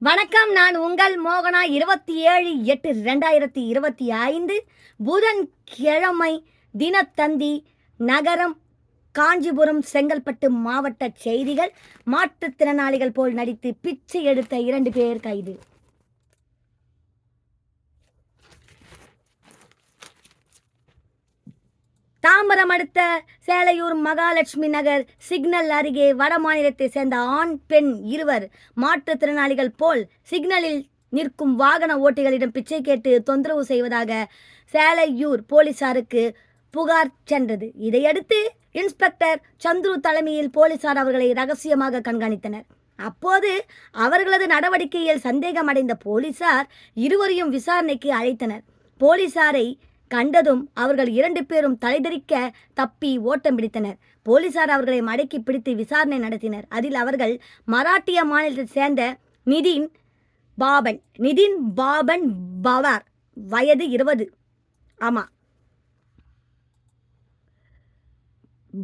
வணக்கம் நான் உங்கள் மோகனா. இருபத்தி ஏழு எட்டு ரெண்டாயிரத்தி இருபத்தி ஐந்து. புதன்கிழமை தினத்தந்தி நகரம் காஞ்சிபுரம் செங்கல்பட்டு மாவட்ட செய்திகள். மாற்றுத்திறனாளிகள் போல் நடித்து பிச்சை எடுத்த இரண்டு பேர் கைது. தாம்பரம் அடுத்த சேலையூர் மகாலட்சுமி நகர் சிக்னல் அருகே வட மாநிலத்தை சேர்ந்த ஆண் பெண் இருவர். மாற்றுத்திறனாளிகள் போல் சிக்னலில் நிற்கும் வாகன ஓட்டிகளிடம் பிச்சை கேட்டு தொந்தரவு செய்வதாக சேலையூர் போலீசாருக்கு புகார் சென்றது. இதையடுத்து இன்ஸ்பெக்டர் சந்துரு தலைமையில் போலீசார் அவர்களை ரகசியமாக கண்காணித்தனர். அப்போது அவர்களது நடவடிக்கையில் சந்தேகமடைந்த போலீசார் இருவரையும் விசாரணைக்கு அழைத்தனர். போலீசாரை கண்டதும் அவர்கள் இரண்டு பேரும் தலைதெறிக்க தப்பி ஓட்டம் பிடித்தனர். போலீசார் அவர்களை மடக்கி பிடித்து விசாரணை நடத்தினர். அதில் அவர்கள் மராட்டிய மாநிலத்தை சேர்ந்த நிதின் பாபன் நிதின் பாபன் பவார் வயது இருபது. ஆமாம்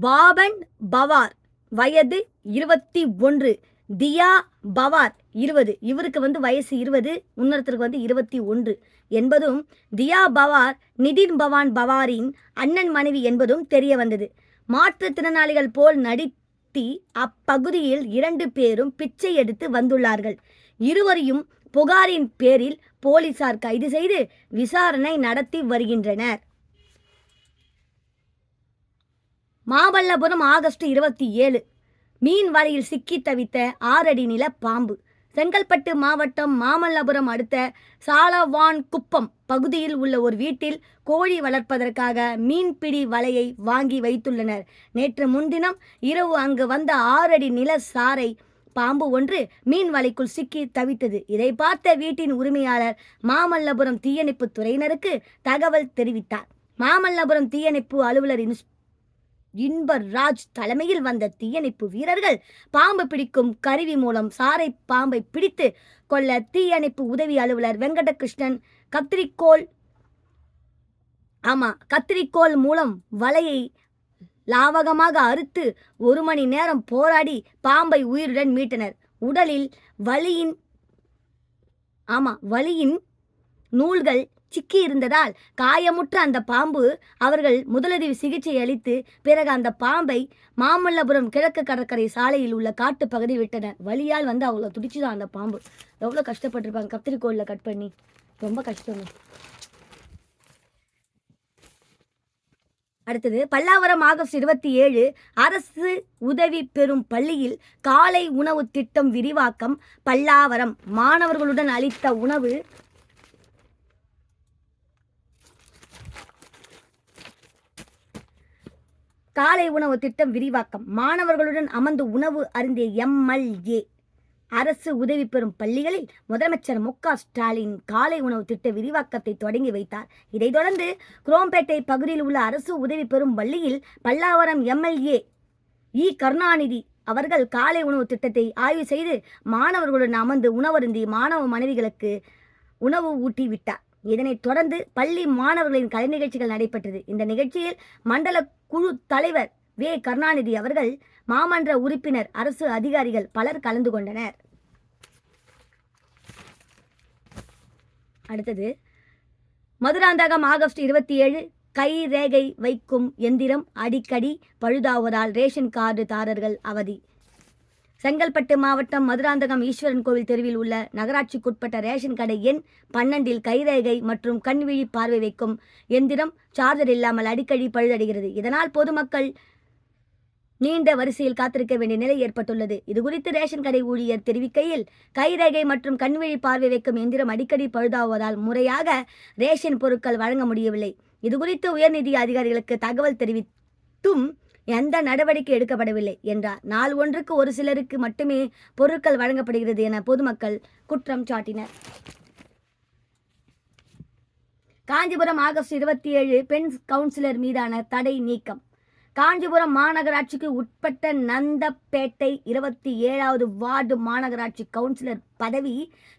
பாபன் பவார் வயது இருபத்தி ஒன்று. தியா பவார் இருபது. இவருக்கு வந்து வயசு இருபது இன்னொருத்தருக்கு வந்து இருபத்தி ஒன்று. என்பதும் தியா பவார் நிதின் பவான் பவாரின் அண்ணன் மனைவி என்பதும் தெரிய வந்தது. மாற்றுத்திறனாளிகள் போல் நடித்தி அப்பகுதியில் இரண்டு பேரும் பிச்சை எடுத்து வந்துள்ளார்கள். இருவரையும் புகாரின் பேரில் போலீசார் கைது செய்து விசாரணை நடத்தி வருகின்றனர். மாமல்லபுரம் ஆகஸ்ட் இருபத்தி ஏழு. மீன் வலையில் சிக்கி தவித்த ஆறடி நில பாம்பு. செங்கல்பட்டு மாவட்டம் மாமல்லபுரம் அடுத்த சாலவான் குப்பம் பகுதியில் உள்ள ஒரு வீட்டில் கோழி வளர்ப்பதற்காக மீன்பிடி வலையை வாங்கி வைத்துள்ளனர். நேற்று முன்தினம் இரவு அங்கு வந்த ஆறடி நில சாரை பாம்பு ஒன்று மீன் வலைக்குள் சிக்கி தவித்தது. இதை பார்த்த வீட்டின் உரிமையாளர் மாமல்லபுரம் தீயணைப்பு துறையினருக்கு தகவல் தெரிவித்தார். மாமல்லபுரம் தீயணைப்பு அலுவலர் இன்ஸ் இன்பர் ராஜ் தலைமையில் வந்த தீயணைப்பு வீரர்கள் பாம்பு பிடிக்கும் கருவி மூலம் சாரை பாம்பை பிடித்து கொள்ள தீயணைப்பு உதவி அலுவலர் வெங்கடகிருஷ்ணன் கத்திரிக்கோள் ஆமா கத்திரிக்கோள் மூலம் வலையை லாவகமாக அறுத்து ஒரு மணி நேரம் போராடி பாம்பை உயிருடன் மீட்டனர். உடலில் வலியின் ஆமா வலியின் நூல்கள் சிக்கி இருந்ததால் காயமுற்ற அந்த பாம்பு அவர்கள் முதலுதவி சிகிச்சை அளித்து பிறகு அந்த பாம்பை மாமல்லபுரம் கிழக்கு கடற்கரை சாலையில் உள்ள காட்டு பகுதி விட்டனர் வலியால் வந்து அவ்வளோ துடிச்சுதான் அந்த பாம்பு. எவ்வளோ கஷ்டப்பட்டிருப்பாங்க. கத்திரிக்கோளில் கட் பண்ணி. ரொம்ப கஷ்டங்க அடுத்தது பல்லாவரம் ஆகஸ்ட் இருபத்தி ஏழு அரசு உதவி பெறும் பள்ளியில் காலை உணவு திட்டம் விரிவாக்கம் பல்லாவரம். மாணவர்களுடன் அளித்த உணவு காலை உணவு திட்டம் விரிவாக்கம். மாணவர்களுடன் அமர்ந்து உணவு அருந்திய எம்எல்ஏ அரசு உதவி பெறும் பள்ளிகளில் முதலமைச்சர் மு க ஸ்டாலின் காலை உணவு திட்ட விரிவாக்கத்தை தொடங்கி வைத்தார். இதைத் தொடர்ந்து குரோம்பேட்டை பகுதியில் உள்ள அரசு உதவி பெறும் பள்ளியில் பல்லாவரம் எம்எல்ஏ இ. கருணாநிதி அவர்கள் காலை உணவு திட்டத்தை ஆய்வு செய்து மாணவர்களுடன் அமர்ந்து உணவருந்தி மாணவ மனைவிகளுக்கு உணவு ஊட்டி விட்டார் இதனைத் தொடர்ந்து பள்ளி மாணவர்களின் கலை நிகழ்ச்சிகள் நடைபெற்றது. இந்த நிகழ்ச்சியில் மண்டல குழு தலைவர் வே. கருணாநிதி அவர்கள் மாமன்ற உறுப்பினர் அரசு அதிகாரிகள் பலர் கலந்து கொண்டனர். அடுத்தது மதுராந்தகம் ஆகஸ்ட் இருபத்தி ஏழு கை ரேகை வைக்கும் எந்திரம் அடிக்கடி பழுதாவதால் ரேஷன் கார்டு தாரர்கள் அவதி. செங்கல்பட்டு மாவட்டம் மதுராந்தகம் ஈஸ்வரன் கோவில் தெருவில் உள்ள நகராட்சிக்குட்பட்ட ரேஷன் கடை எண் பன்னெண்டில் கைரேகை மற்றும் கண்விழி பார்வை வைக்கும் எந்திரம் சார்ஜர் இல்லாமல் அடிக்கடி பழுதடைகிறது. இதனால் பொதுமக்கள் நீண்ட வரிசையில் காத்திருக்க வேண்டிய நிலை ஏற்பட்டுள்ளது. இதுகுறித்து ரேஷன் கடை ஊழியர் தெரிவிக்கையில் கைரேகை மற்றும் கண்விழி பார்வை வைக்கும் எந்திரம் அடிக்கடி பழுதாவதால் முறையாக ரேஷன் பொருட்கள் வழங்க முடியவில்லை. இதுகுறித்து உயர்நிதி அதிகாரிகளுக்கு தகவல் தெரிவித்தும் எந்த நடவடிக்கை எடுக்கப்படவில்லை என்றார். நாள் ஒன்றுக்கு ஒரு சிலருக்கு மட்டுமே பொருட்கள் வழங்கப்படுகிறது என பொதுமக்கள் குற்றம் சாட்டினர். காஞ்சிபுரம் ஆகஸ்ட் இருபத்தி ஏழு பெண் கவுன்சிலர் மீதான தடை நீக்கம். காஞ்சிபுரம் மாநகராட்சிக்கு உட்பட்ட நந்தப்பேட்டை இருபத்தி ஏழாவது வார்டு மாநகராட்சி கவுன்சிலர் பதவி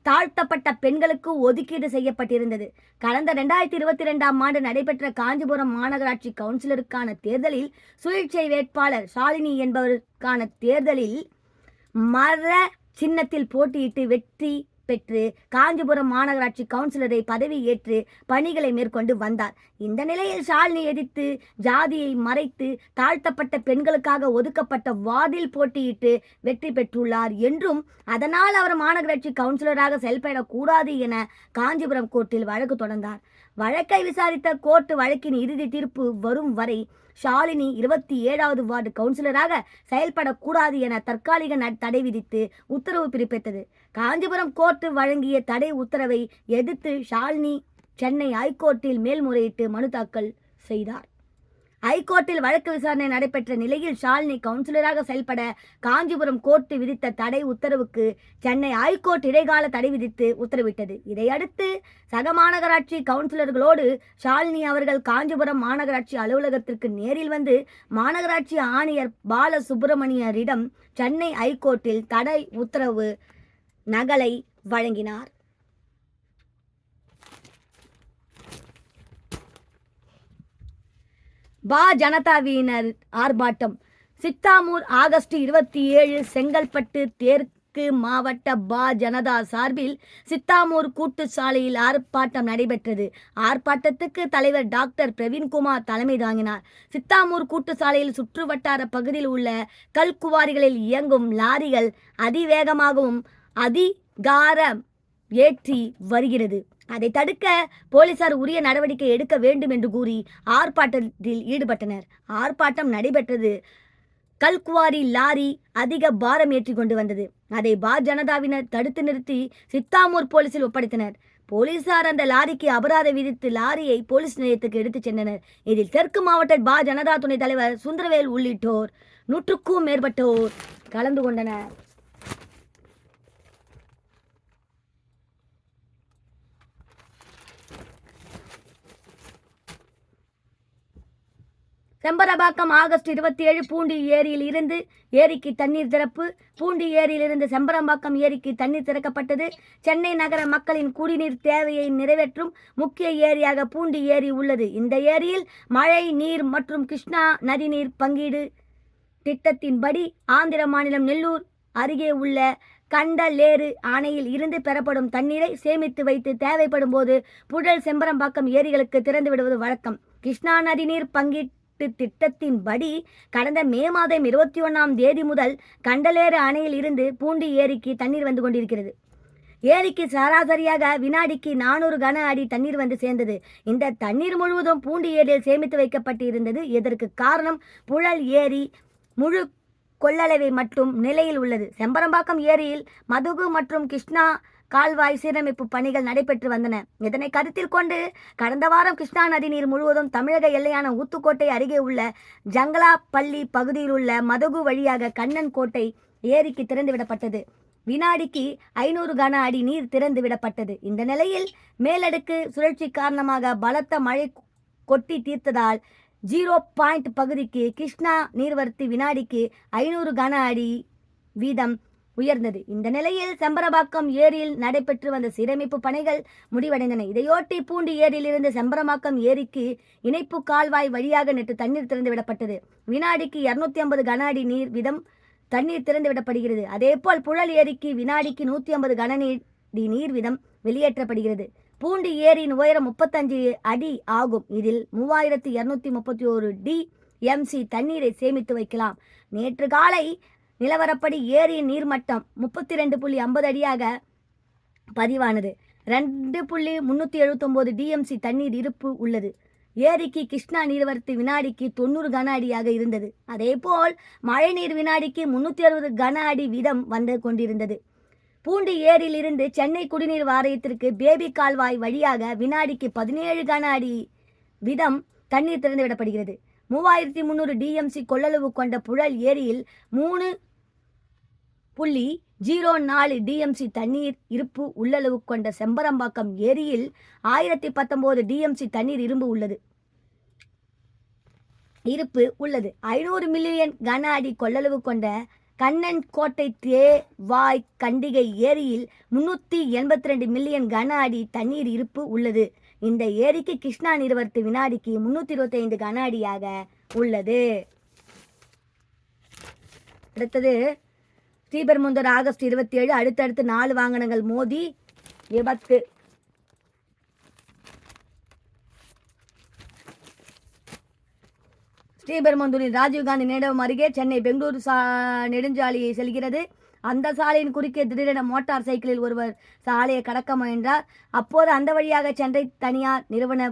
தாழ்த்தப்பட்ட பெண்களுக்கு ஒதுக்கீடு செய்யப்பட்டிருந்தது. கடந்த ரெண்டாயிரத்தி இருபத்தி ரெண்டாம் ஆண்டு நடைபெற்ற காஞ்சிபுரம் மாநகராட்சி கவுன்சிலருக்கான தேர்தலில் சுயேட்சை வேட்பாளர் ஷாலினி என்பவருக்கான தேர்தலில் மர சின்னத்தில் போட்டியிட்டு வெற்றி பெற்று காஞ்சிபுரம் மாநகராட்சி கவுன்சிலரை பதவி ஏற்று பணிகளை மேற்கொண்டு வந்தார். இந்த நிலையில் ஷாலினி எதிர்த்து ஜாதியை மறைத்து தாழ்த்தப்பட்ட பெண்களுக்காக ஒதுக்கப்பட்ட வார்டில் போட்டியிட்டு வெற்றி பெற்றுள்ளார் என்றும் அதனால் அவர் மாநகராட்சி கவுன்சிலராக செயல்படக்கூடாது என காஞ்சிபுரம் கோர்ட்டில் வழக்கு தொடர்ந்தார். வழக்கை விசாரித்த கோர்ட் வழக்கின் இறுதி தீர்ப்பு வரும் வரை ஷாலினி இருபத்தி ஏழாவது வார்டு கவுன்சிலராக செயல்படக்கூடாது என தற்காலிக தடை விதித்து உத்தரவு பிறப்பித்தது. காஞ்சிபுரம் கோர்ட்டு வழங்கிய தடை உத்தரவை எதிர்த்து ஷாலினி சென்னை ஐகோர்ட்டில் மேல்முறையீட்டு மனு தாக்கல் செய்தார். ஐகோர்ட்டில் வழக்கு விசாரணை நடைபெற்ற நிலையில் ஷாலினி கவுன்சிலராக செயல்பட காஞ்சிபுரம் கோர்ட்டு விதித்த தடை உத்தரவுக்கு சென்னை ஐகோர்ட் இடைக்கால தடை விதித்து உத்தரவிட்டது. இதையடுத்து சக மாநகராட்சி கவுன்சிலர்களோடு ஷாலினி அவர்கள் காஞ்சிபுரம் மாநகராட்சி அலுவலகத்திற்கு நேரில் வந்து மாநகராட்சி ஆணையர் பால சுப்பிரமணியரிடம் சென்னை ஐகோர்ட்டில் தடை உத்தரவு நகலை வழங்கினார். பா ஜனதாவினர் ஆர்ப்பாட்டம். சித்தாமூர் ஆகஸ்ட் இருபத்தி ஏழு செங்கல்பட்டு தெற்கு மாவட்ட பா ஜனதா சார்பில் சித்தாமூர் கூட்டு சாலையில் ஆர்ப்பாட்டம் நடைபெற்றது. ஆர்ப்பாட்டத்துக்கு தலைவர் டாக்டர் பிரவீன்குமார் தலைமை தாங்கினார். சித்தாமூர் கூட்டு சாலையில் சுற்றுவட்டார பகுதியில் உள்ள கல்குவாரிகளில் இயங்கும் லாரிகள் அதிவேகமாகவும் அதிகாரம் ஏற்றி வருகிறது. அதை தடுக்க போலீசார் உரிய நடவடிக்கை எடுக்க வேண்டும் என்று கூறி ஆர்ப்பாட்டத்தில் ஈடுபட்டனர். ஆர்ப்பாட்டம் நடைபெற்றது. கல்குவாரி லாரி அதிக பாரம் ஏற்றி கொண்டு வந்தது. அதை பா ஜனதாவினர் தடுத்து நிறுத்தி சித்தாமூர் போலீசில் ஒப்படைத்தனர். போலீசார் அந்த லாரிக்கு அபராதம் விதித்து லாரியை போலீஸ் நிலையத்துக்கு எடுத்துச் சென்றனர். இதில் தெற்கு மாவட்ட பா ஜனதா துணைத் தலைவர் சுந்தரவேல் உள்ளிட்டோர் நூற்றுக்கும் மேற்பட்டோர் கலந்து கொண்டனர். செம்பரபாக்கம் ஆகஸ்ட் இருபத்தி ஏழு பூண்டி ஏரியில் இருந்து ஏரிக்கு தண்ணீர் திறப்பு. பூண்டி ஏரியிலிருந்து செம்பரம்பாக்கம் ஏரிக்கு தண்ணீர் திறக்கப்பட்டது. சென்னை நகர மக்களின் குடிநீர் தேவையை நிறைவேற்றும் முக்கிய ஏரியாக பூண்டி ஏரி உள்ளது. இந்த ஏரியில் மழை நீர் மற்றும் கிருஷ்ணா நதிநீர் பங்கீடு திட்டத்தின்படி ஆந்திர மாநிலம் நெல்லூர் அருகே உள்ள கண்டலேறு அணையில் இருந்து பெறப்படும் தண்ணீரை சேமித்து வைத்து தேவைப்படும் போது புழல் செம்பரம்பாக்கம் ஏரிகளுக்கு திறந்து விடுவது வழக்கம். கிருஷ்ணா நதிநீர் பங்கீட்டு திட்டத்தின்படி கடந்த மே மாதம் இருபத்தி ஒன்றாம் தேதி முதல் கண்டலேறு அணையில் இருந்து பூண்டி ஏரிக்கு தண்ணீர் வந்து கொண்டிருக்கிறது. ஏரிக்கு சராசரியாக வினாடிக்கு நானூறு கன அடி தண்ணீர் வந்து சேர்ந்தது. இந்த தண்ணீர் முழுவதும் பூண்டி ஏரியில் சேமித்து வைக்கப்பட்டு இருந்தது இதற்கு காரணம் புழல் ஏரி முழு கொள்ளளவை மட்டும் நிலையில் உள்ளது. செம்பரம்பாக்கம் ஏரியில் மதுகு மற்றும் கிருஷ்ணா கால்வாய் சீரமைப்பு பணிகள் நடைபெற்று வந்தன. இதனை கருத்தில் கொண்டு கடந்த வாரம் கிருஷ்ணா நதி நீர் முழுவதும் தமிழக எல்லையான ஊத்துக்கோட்டை அருகே உள்ள ஜங்கலாப்பள்ளி பகுதியில் உள்ள மதகு வழியாக கண்ணன் கோட்டை ஏரிக்கு திறந்துவிடப்பட்டது வினாடிக்கு ஐநூறு கன அடி நீர் திறந்து விடப்பட்டது. இந்த நிலையில் மேலடுக்கு சுழற்சி காரணமாக பலத்த மழை கொட்டி தீர்த்ததால் ஜீரோ பாயிண்ட் பகுதிக்கு கிருஷ்ணா நீர்வரத்து வினாடிக்கு ஐநூறு கன அடி வீதம் உயர்ந்தது. இந்த நிலையில் செம்பரமாக்கம் ஏரியில் நடைபெற்று வந்த சீரமைப்பு பணிகள் முடிவடைந்தன. இதையொட்டி பூண்டி ஏரியிலிருந்து செம்பரமாக்கம் ஏரிக்கு இணைப்பு கால்வாய் வழியாக நேற்று தண்ணீர் திறந்து விடப்பட்டது. வினாடிக்கு இருநூத்தி ஐம்பது கன அடி நீர் வீதம் தண்ணீர் திறந்து விடப்படுகிறது. அதேபோல் புழல் ஏரிக்கு வினாடிக்கு நூற்றி ஐம்பது கன அடி நீர் வீதம் வெளியேற்றப்படுகிறது. பூண்டி ஏரியின் உயரம் முப்பத்தஞ்சு அடி ஆகும். இதில் மூவாயிரத்தி இருநூத்தி முப்பத்தி ஒரு டி எம்சி தண்ணீரை சேமித்து வைக்கலாம். நேற்று காலை நிலவரப்படி ஏரியின் நீர்மட்டம் முப்பத்தி ரெண்டு புள்ளி ஐம்பது அடியாக பதிவானது. ரெண்டு புள்ளி முந்நூற்றி எழுபத்தொம்போது டிஎம்சி தண்ணீர் இருப்பு உள்ளது. ஏரிக்கு கிருஷ்ணா நீர்வரத்து வினாடிக்கு தொண்ணூறு கன அடியாக இருந்தது. அதேபோல் மழைநீர் வினாடிக்கு முன்னூற்றி அறுபது கன அடி வீதம் வந்து கொண்டிருந்தது. பூண்டி ஏரியிலிருந்து சென்னை குடிநீர் வாரியத்திற்கு பேபி கால்வாய் வழியாக வினாடிக்கு பதினேழு கன அடி வீதம் தண்ணீர் திறந்து விடப்படுகிறது மூவாயிரத்தி முந்நூறு டிஎம்சி கொள்ளளவு கொண்ட புழல் ஏரியில் மூணு புள்ளி ஜீரோ நாலு டிஎம்சி தண்ணீர் இருப்பு உள்ளளவு கொண்ட செம்பரம்பாக்கம் ஏரியில் ஆயிரத்தி பத்தொம்போது டிஎம்சி தண்ணீர் இரும்பு உள்ளது. இருப்பு உள்ளது. ஐநூறு மில்லியன் கன அடி கொள்ளளவு கொண்ட கண்ணன் கோட்டை தேவாய் கண்டிகை ஏரியில் முன்னூற்றி எண்பத்தி ரெண்டு மில்லியன் கன அடி தண்ணீர் இருப்பு உள்ளது. இந்த ஏரிக்கு கிருஷ்ணா நீர்வரத்து வினாடிக்கு முன்னூற்றி இருபத்தைந்து கன அடியாக உள்ளது. அடுத்தது ஸ்ரீபெரும்புதூர் ஆகஸ்ட் இருபத்தி ஏழு அடுத்தடுத்து நாலு வாகனங்கள் மோதி விபத்து ஸ்ரீபெரும்புதூரில் ராஜீவ்காந்தி நினைவு அருகே சென்னை பெங்களூரு சா நெடுஞ்சாலையை செல்கிறது. அந்த சாலையின் குறுக்கே திடீரென மோட்டார் சைக்கிளில் ஒருவர் சாலையை கடக்க முயன்றார். அப்போது அந்த வழியாக சென்னை தனியார் நிறுவன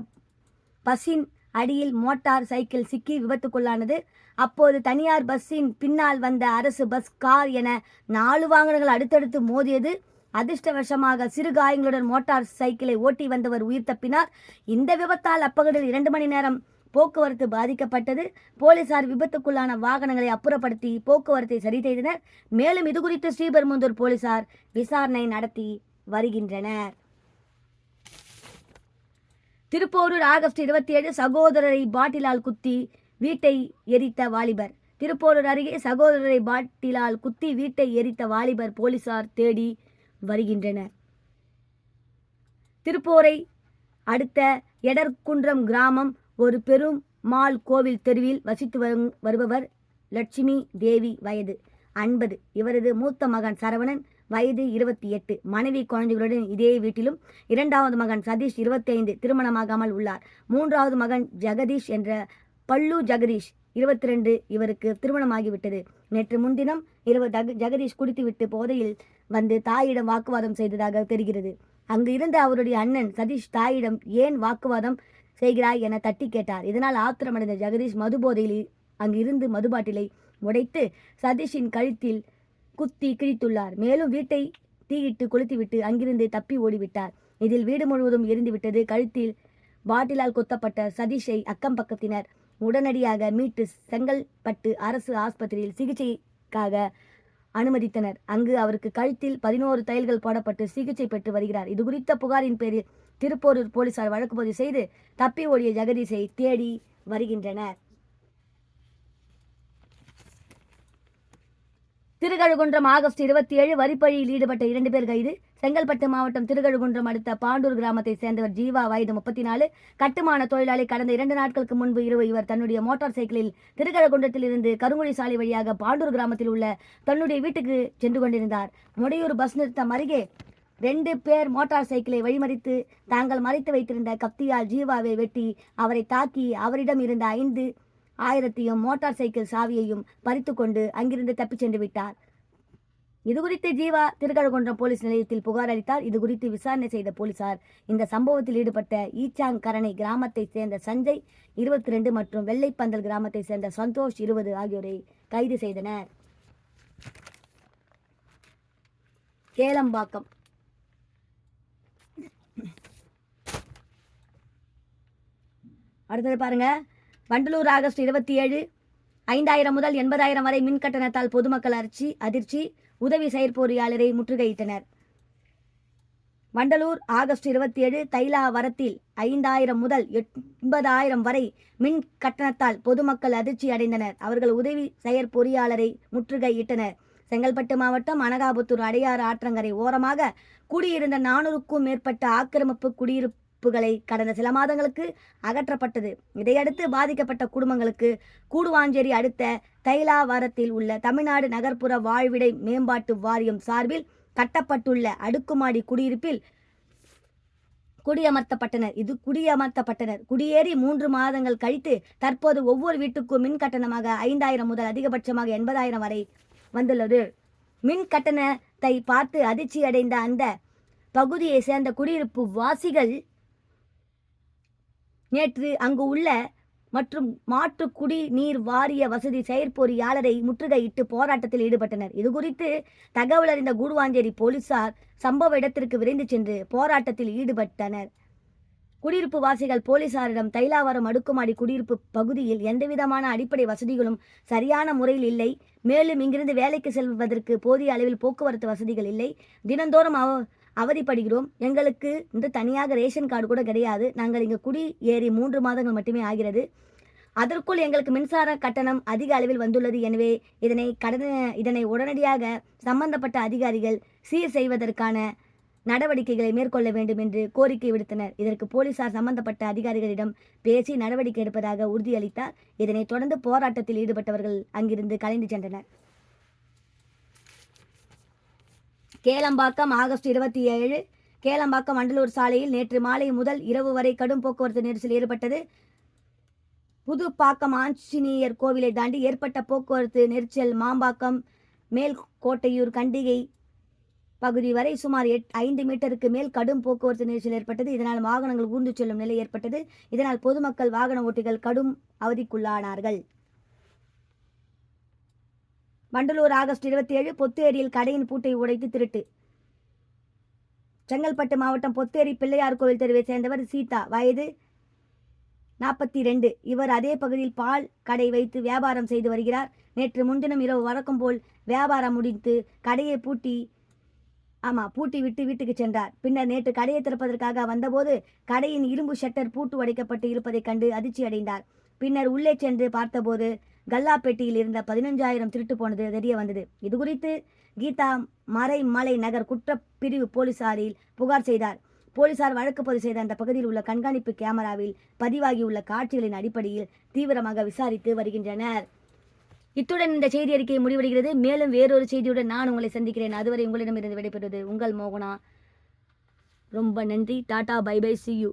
பஸ்ஸின் அடியில் மோட்டார் சைக்கிள் சிக்கி விபத்துக்குள்ளானது. அப்போது தனியார் பஸ்ஸின் பின்னால் வந்த அரசு பஸ் கார் என நாலு வாகனங்கள் அடுத்தடுத்து மோதியது. அதிர்ஷ்டவசமாக சிறு காயங்களுடன் மோட்டார் சைக்கிளை ஓட்டி வந்தவர் உயிர் தப்பினார். இந்த விபத்தால் அப்பகுதியில் இரண்டு மணி நேரம் போக்குவரத்து பாதிக்கப்பட்டது. போலீசார் விபத்துக்குள்ளான வாகனங்களை அப்புறப்படுத்தி போக்குவரத்தை சரி செய்தனர். மேலும் இதுகுறித்து ஸ்ரீபெரும்புதூர் போலீசார் விசாரணை நடத்தி வருகின்றனர். திருப்போரூர் ஆகஸ்ட் இருபத்தி ஏழு சகோதரரை பாட்டிலால் குத்தி வீட்டை எரித்த வாலிபர். திருப்போரூர் அருகே சகோதரரை பாட்டிலால் குத்தி வீட்டை எரித்த வாலிபர் போலீசார் தேடி வருகின்றனர். திருப்போரை அடுத்த எடர்குன்றம் கிராமம் ஒரு பெரும் மால் கோவில் தெருவில் வசித்து வருபவர் லட்சுமி தேவி வயது ஐம்பது இவரது மூத்த மகன் சரவணன் வயது இருபத்தி எட்டு. மனைவி குழந்தைகளுடன் இதே வீட்டிலும் இரண்டாவது மகன் சதீஷ் இருபத்தைந்து. திருமணமாகாமல் உள்ளார். மூன்றாவது மகன் ஜெகதீஷ் என்ற பல்லு ஜெகதீஷ் இருபத்தி ரெண்டு இவருக்கு திருமணமாகிவிட்டது. நேற்று முன்தினம் இரவு ஜெகதீஷ் குடித்துவிட்டு போதையில் வந்து தாயிடம் வாக்குவாதம் செய்ததாக தெரிகிறது. அங்கு இருந்த அவருடைய அண்ணன் சதீஷ் தாயிடம் ஏன் வாக்குவாதம் செய்கிறாய் என தட்டி கேட்டார். இதனால் ஆத்திரமடைந்த ஜெகதீஷ் மதுபோதையில் அங்கு இருந்து மதுபாட்டிலை உடைத்து சதீஷின் கழுத்தில் குத்தி கிழித்துள்ளார். மேலும் வீட்டை தீயிட்டு கொளுத்திவிட்டு அங்கிருந்து தப்பி ஓடிவிட்டார். இதில் வீடு முழுவதும் எரிந்துவிட்டது. கழுத்தில் பாட்டிலால் குத்தப்பட்ட சதீஷை அக்கம் பக்கத்தினர் உடனடியாக மீட்டு செங்கல்பட்டு அரசு ஆஸ்பத்திரியில் சிகிச்சைக்காக அனுமதித்தனர். அங்கு அவருக்கு கழுத்தில் பதினோரு தையல்கள் போடப்பட்டு சிகிச்சை பெற்று வருகிறார். இது குறித்த புகாரின் பேரில் திருப்போரூர் போலீசார் வழக்கு பதிவு செய்து தப்பி ஓடிய ஜெகதீஷை தேடி வருகின்றனர். திருக்கழுகுன்றம் ஆகஸ்ட் இருபத்தி ஏழு வரிப்பழியில் ஈடுபட்ட இரண்டு பேர் கைது. செங்கல்பட்டு மாவட்டம் திருக்கழுகுன்றம் அடுத்த பாண்டூர் கிராமத்தை சேர்ந்தவர் ஜீவா வயது முப்பத்தி நாலு கட்டுமான தொழிலாளி கடந்த இரண்டு நாட்களுக்கு முன்பு இரவு இவர் தன்னுடைய மோட்டார் சைக்கிளில் திருக்கழுகுன்றத்தில் இருந்து கருங்குழி சாலை வழியாக பாண்டூர் கிராமத்தில் உள்ள தன்னுடைய வீட்டுக்கு சென்று கொண்டிருந்தார். முடையூர் பஸ் நிறுத்தம் அருகே ரெண்டு பேர் மோட்டார் சைக்கிளை வழிமறித்து தாங்கள் மறைத்து வைத்திருந்த கத்தியால் ஜீவாவை வெட்டி அவரை தாக்கி அவரிடம் இருந்த ஐந்து ஆயிரத்தையும் மோட்டார் சைக்கிள் சாவியையும் பறித்து கொண்டு அங்கிருந்து தப்பிச் சென்று விட்டார். இதுகுறித்து ஜீவா திருக்கழுகுன்றம் போலீஸ் நிலையத்தில் புகார் அளித்தார். இது குறித்து விசாரணை செய்த போலீசார் இந்த சம்பவத்தில் ஈடுபட்ட ஈச்சாங் கரணை கிராமத்தைச் சேர்ந்த சஞ்சய் இருபத்தி ரெண்டு மற்றும் வெள்ளைப்பந்தல் கிராமத்தைச் சேர்ந்த சந்தோஷ் இருபது ஆகியோரை கைது செய்தனர். கேளம்பாக்கம். அடுத்தது பாருங்க. வண்டலூர் ஆகஸ்ட் இருபத்தி ஏழு ஐந்தாயிரம் முதல் எண்பதாயிரம் வரை மின் கட்டணத்தால் பொதுமக்கள் அரிசி அதிர்ச்சி உதவி செயற்பொறியாளரை முற்றுகையிட்டனர். வண்டலூர் ஆகஸ்ட் இருபத்தி ஏழு தைலா வரத்தில் ஐந்தாயிரம் முதல் எண்பதாயிரம் வரை மின் கட்டணத்தால் பொதுமக்கள் அதிர்ச்சி அடைந்தனர். அவர்கள் உதவி செயற்பொறியாளரை முற்றுகையிட்டனர். செங்கல்பட்டு மாவட்டம் அனகாபுத்தூர் அடையாறு ஆற்றங்கரை ஓரமாக குடியிருந்த நானூறுக்கும் மேற்பட்ட ஆக்கிரமிப்பு குடியிருப்பு குடியிருப்புகளை கடந்த சில மாதங்களுக்கு அகற்றப்பட்டது. இதையடுத்து பாதிக்கப்பட்ட குடும்பங்களுக்கு கூடுவாஞ்சேரி அடுத்த தைலாவரத்தில் உள்ள தமிழ்நாடு நகர்ப்புற வாழ்விடை மேம்பாட்டு வாரியம் சார்பில் கட்டப்பட்டுள்ள அடுக்குமாடி குடியிருப்பில் குடியமர்த்தப்பட்டனர். இது குடியமர்த்தப்பட்டனர். குடியேறி மூன்று மாதங்கள் கழித்து தற்போது ஒவ்வொரு வீட்டுக்கும் மின் கட்டணமாக ஐந்தாயிரம் முதல் அதிகபட்சமாக எண்பதாயிரம் வரை வந்துள்ளது. மின் கட்டணத்தை பார்த்து அதிர்ச்சி அடைந்த அந்த பகுதியை சேர்ந்த குடியிருப்பு வாசிகள் நேற்று அங்கு உள்ள மற்றும் மாற்று குடிநீர் வாரிய வசதி செயற்பொறியாளரை முற்றுகையிட்டு போராட்டத்தில் ஈடுபட்டனர். இதுகுறித்து தகவல் அறிந்த கூடுவாஞ்சேரி போலீசார் சம்பவ இடத்திற்கு விரைந்து சென்று போராட்டத்தில் ஈடுபட்டனர். குடியிருப்பு வாசிகள் போலீசாரிடம் தைலாவரம் அடுக்குமாடி குடியிருப்பு பகுதியில் எந்தவிதமான அடிப்படை வசதிகளும் சரியான முறையில் இல்லை. மேலும் இங்கிருந்து வேலைக்கு செல்வதற்கு போதிய அளவில் போக்குவரத்து வசதிகள் இல்லை. தினந்தோறும் அவ அவதிப்படுகிறோம். எங்களுக்கு இந்த தனியாக ரேஷன் கார்டு கூட கிடையாது. நாங்கள் இங்கே குடி ஏறி மூன்று மாதங்கள் மட்டுமே ஆகிறது. அதற்குள் எங்களுக்கு மின்சார கட்டணம் அதிக அளவில் வந்துள்ளது. எனவே இதனை கடன இதனை உடனடியாக சம்பந்தப்பட்ட அதிகாரிகள் சீர் செய்வதற்கான நடவடிக்கைகளை மேற்கொள்ள வேண்டும் என்று கோரிக்கை விடுத்தனர். இதற்கு போலீசார் சம்பந்தப்பட்ட அதிகாரிகளிடம் பேசி நடவடிக்கை எடுப்பதாக உறுதியளித்தார். இதனைத் தொடர்ந்து போராட்டத்தில் ஈடுபட்டவர்கள் அங்கிருந்து கலைந்து சென்றனர். கேளம்பாக்கம் ஆகஸ்ட் இருபத்தி ஏழு கேளம்பாக்கம் வண்டலூர் சாலையில் நேற்று மாலை முதல் இரவு வரை கடும் போக்குவரத்து நெரிசல் ஏற்பட்டது. புதுப்பாக்கம் ஆஞ்சநேயர் கோவிலை தாண்டி ஏற்பட்ட போக்குவரத்து நெரிசல் மாம்பாக்கம் மேல்கோட்டையூர் கண்டிகை பகுதி வரை சுமார் எட் ஐந்து மீட்டருக்கு மேல் கடும் போக்குவரத்து நெரிசல் ஏற்பட்டது. இதனால் வாகனங்கள் ஊர்ந்து செல்லும் நிலை ஏற்பட்டது. இதனால் பொதுமக்கள் வாகன ஓட்டிகள் கடும் அவதிக்குள்ளானார்கள். வண்டலூர் ஆகஸ்ட் இருபத்தி ஏழு பொத்தேரியில் கடையின் பூட்டை உடைத்து திருட்டு. செங்கல்பட்டு மாவட்டம் பொத்தேரி பிள்ளையார் கோவில் தெருவை சேர்ந்தவர் சீதா. வயது நாற்பத்தி ரெண்டு இவர் அதே பகுதியில் பால் கடை வைத்து வியாபாரம் செய்து வருகிறார். நேற்று முன்தினம் இரவு வழக்கம் போல் வியாபாரம் முடித்து கடையை பூட்டி ஆமாம் பூட்டி விட்டு வீட்டுக்கு சென்றார். பின்னர் நேற்று கடையை திறப்பதற்காக வந்தபோது கடையின் இரும்பு ஷட்டர் பூட்டு உடைக்கப்பட்டு இருப்பதைக் கண்டு அதிர்ச்சி அடைந்தார் பின்னர் உள்ளே சென்று பார்த்தபோது கல்லாப்பேட்டியில் இருந்த பதினஞ்சாயிரம் திருட்டு போனது தெரிய வந்தது. இது குறித்து கீதா மறைமலை நகர் குற்றப்பிரிவு போலீசாரில் புகார் செய்தார். போலீசார் வழக்கு பதிவு செய்த அந்த பகுதியில் உள்ள கண்காணிப்பு கேமராவில் பதிவாகியுள்ள காட்சிகளின் அடிப்படையில் தீவிரமாக விசாரித்து வருகின்றனர். இத்துடன் இந்த செய்தி அறிக்கை முடிவடைகிறது. மேலும் வேறொரு செய்தியுடன் நான் உங்களை சந்திக்கிறேன். அதுவரை உங்களிடமிருந்து விடைபெறுவது உங்கள் மோகனா. ரொம்ப நன்றி. Tata bye bye see you.